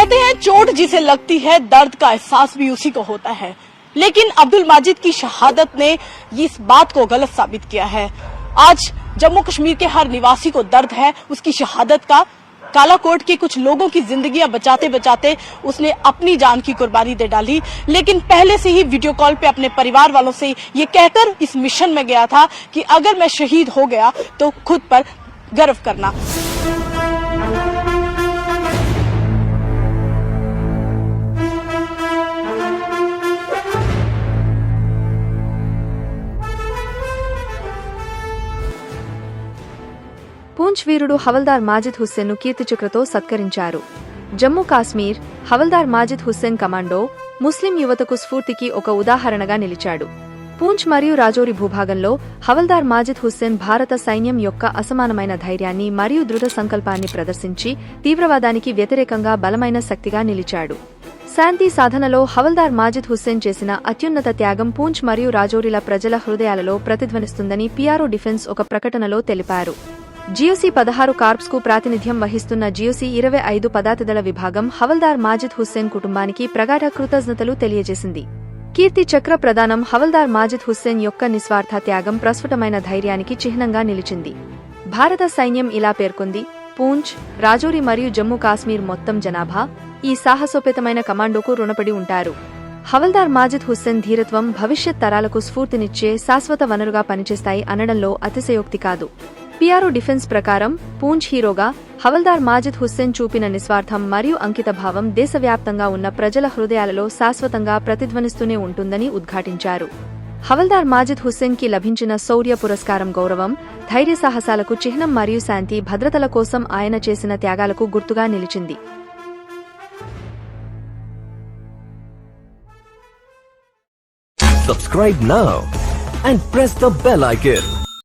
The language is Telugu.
कहते हैं, चोट जिसे लगती है, दर्द का एहसास भी उसी को होता है। लेकिन अब्दुल माजिद की शहादत ने इस बात को गलत साबित किया है। आज जम्मू कश्मीर के हर निवासी को दर्द है। उसकी शहादत का कालाकोट के कुछ लोगों की जिंदगियाँ बचाते बचाते उसने अपनी जान की कुर्बानी दे डाली। लेकिन पहले से ही वीडियो कॉल पे अपने परिवार वालों से ये कहकर इस मिशन में गया था कि अगर मैं शहीद हो गया तो खुद पर गर्व करना। పూంచ్ వీరుడు హవల్దార్ మాజిద్ హుస్సేన్ను కీర్తిచక్రతో సత్కరించారు. జమ్మూ కాశ్మీర్ హవల్దార్ మాజిద్ హుస్సేన్ కమాండో ముస్లిం యువతకు స్ఫూర్తికి ఒక ఉదాహరణగా నిలిచాడు. పూంచ్ మరియు రాజౌరి భూభాగంలో హవల్దార్ మాజిద్ హుస్సేన్ భారత సైన్యం యొక్క అసమానమైన ధైర్యాన్ని మరియు దృఢ సంకల్పాన్ని ప్రదర్శించి తీవ్రవాదానికి వ్యతిరేకంగా బలమైన శక్తిగా నిలిచాడు. శాంతి సాధనలో హవల్దార్ మాజిద్ హుస్సేన్ చేసిన అత్యున్నత త్యాగం పూంచ్ మరియు రాజౌరిల ప్రజల హృదయాలలో ప్రతిధ్వనిస్తుందని పిఆర్ఓ డిఫెన్స్ ఒక ప్రకటనలో తెలిపారు. జియోసీ పదహారు కార్ప్స్కు ప్రాతినిధ్యం వహిస్తున్న జియోసీ ఇరవై ఐదు పదాతిదళ విభాగం హవల్దార్ మాజిద్ హుస్సేన్ కుటుంబానికి ప్రగాఢ కృతజ్ఞతలు తెలియజేసింది. కీర్తి చక్ర ప్రదానం హవల్దార్ మాజిద్ హుస్సేన్ యొక్క నిస్వార్థ త్యాగం ప్రస్ఫుటమైన ధైర్యానికి చిహ్నంగా నిలిచింది. భారత సైన్యం ఇలా పేర్కొంది పూంచ్ రాజౌరి మరియు జమ్మూ కాశ్మీర్ మొత్తం జనాభా ఈ సాహసోపేతమైన కమాండోకు రుణపడి ఉంటారు. హవల్దార్ మాజిద్ హుస్సేన్ ధీరత్వం భవిష్యత్ తరాలకు స్ఫూర్తినిచ్చే శాశ్వత వనరుగా పనిచేస్తాయి అనడంలో అతిశయోక్తి కాదు. పిఆర్ఓ డిఫెన్స్ ప్రకారం పూంచ్ హీరోగా హవల్దార్ మాజిద్ హుస్సేన్ చూపిన నిస్వార్థం మరియు అంకితభావం దేశవ్యాప్తంగా ఉన్న ప్రజల హృదయాలలో శాశ్వతంగా ప్రతిధ్వనిస్తూనే ఉంటుందని ఉద్ఘాటించారు హవల్దార్ మాజిద్ హుస్సేన్కి లభించిన శౌర్య పురస్కారం గౌరవం ధైర్య సాహసాలకు చిహ్నం మరియు శాంతి భద్రతల కోసం ఆయన చేసిన త్యాగాలకు గుర్తుగా నిలిచింది Subscribe now and press the bell icon.